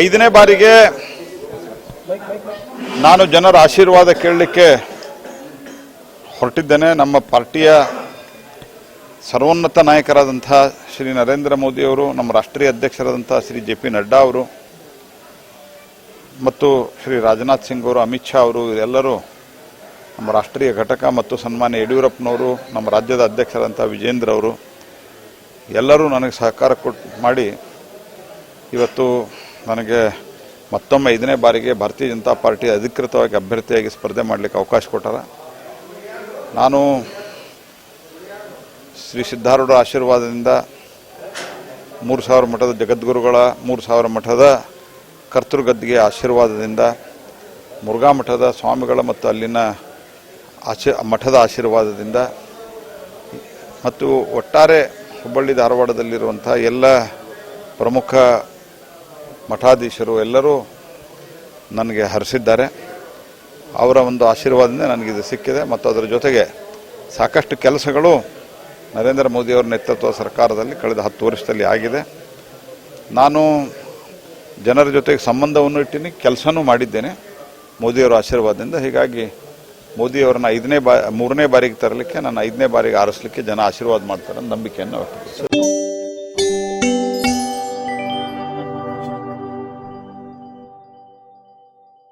ಐದನೇ ಬಾರಿಗೆ ನಾನು ಜನರ ಆಶೀರ್ವಾದ ಕೇಳಲಿಕ್ಕೆ ಹೊರಟಿದ್ದೇನೆ. ನಮ್ಮ ಪಾರ್ಟಿಯ ಸರ್ವೋನ್ನತ ನಾಯಕರಾದಂಥ ಶ್ರೀ ನರೇಂದ್ರ ಮೋದಿಯವರು ನಮ್ಮ ರಾಷ್ಟ್ರೀಯ ಅಧ್ಯಕ್ಷರಾದಂಥ ಶ್ರೀ ಜೆ ಪಿ ನಡ್ಡಾ ಅವರು, ಮತ್ತು ಶ್ರೀ ರಾಜನಾಥ್ ಸಿಂಗ್ ಅವರು, ಅಮಿತ್ ಶಾ ಅವರು ಎಲ್ಲರೂ ನಮ್ಮ ರಾಷ್ಟ್ರೀಯ ಘಟಕ ಮತ್ತು ಸನ್ಮಾನ್ಯ ಯಡಿಯೂರಪ್ಪನವರು, ನಮ್ಮ ರಾಜ್ಯದ ಅಧ್ಯಕ್ಷರಾದಂಥ ವಿಜೇಂದ್ರ ಅವರು, ಎಲ್ಲರೂ ನನಗೆ ಸಹಕಾರ ಕೊಟ್ಟು ಮಾಡಿ ಇವತ್ತು ನನಗೆ ಮತ್ತೊಮ್ಮೆ ಐದನೇ ಬಾರಿಗೆ ಭಾರತೀಯ ಜನತಾ ಪಾರ್ಟಿ ಅಧಿಕೃತವಾಗಿ ಅಭ್ಯರ್ಥಿಯಾಗಿ ಸ್ಪರ್ಧೆ ಮಾಡಲಿಕ್ಕೆ ಅವಕಾಶ ಕೊಟ್ಟಾರ. ನಾನು ಶ್ರೀ ಸಿದ್ಧಾರೂಢ ಆಶೀರ್ವಾದದಿಂದ ಮೂರು ಸಾವಿರ ಮಠದ ಜಗದ್ಗುರುಗಳ, ಮೂರು ಸಾವಿರ ಮಠದ ಕರ್ತೃಗದ್ದಿಗೆ ಆಶೀರ್ವಾದದಿಂದ ಮುರುಘಾ ಮಠದ ಸ್ವಾಮಿಗಳ ಮತ್ತು ಅಲ್ಲಿನ ಆಶೀ, ಮಠದ ಆಶೀರ್ವಾದದಿಂದ ಮತ್ತು ಒಟ್ಟಾರೆ ಹುಬ್ಬಳ್ಳಿ ಧಾರವಾಡದಲ್ಲಿರುವಂಥ ಎಲ್ಲ ಪ್ರಮುಖ ಮಠಾಧೀಶರು ಎಲ್ಲರೂ ನನಗೆ ಹರಿಸಿದ್ದಾರೆ. ಅವರ ಒಂದು ಆಶೀರ್ವಾದದಿಂದ ನನಗಿದು ಸಿಕ್ಕಿದೆ. ಮತ್ತು ಅದರ ಜೊತೆಗೆ ಸಾಕಷ್ಟು ಕೆಲಸಗಳು ನರೇಂದ್ರ ಮೋದಿಯವರ ನೇತೃತ್ವ ಸರ್ಕಾರದಲ್ಲಿ ಕಳೆದ ಹತ್ತು ವರ್ಷದಲ್ಲಿ ಆಗಿದೆ. ನಾನು ಜನರ ಜೊತೆಗೆ ಸಂಬಂಧವನ್ನು ಇಟ್ಟಿನಿ, ಕೆಲಸನೂ ಮಾಡಿದ್ದೇನೆ. ಮೋದಿಯವರ ಆಶೀರ್ವಾದದಿಂದ. ಹೀಗಾಗಿ ಮೋದಿಯವರನ್ನ ಐದನೇ ಬಾ, ಮೂರನೇ ಬಾರಿಗೆ ತರಲಿಕ್ಕೆ ನಾನು ಐದನೇ ಬಾರಿಗೆ ಆರಿಸಲಿಕ್ಕೆ ಜನ ಆಶೀರ್ವಾದ ಮಾಡ್ತಾರೆ ನಂಬಿಕೆಯನ್ನು ವ್ಯಕ್ತಪಡಿಸಿದೆ.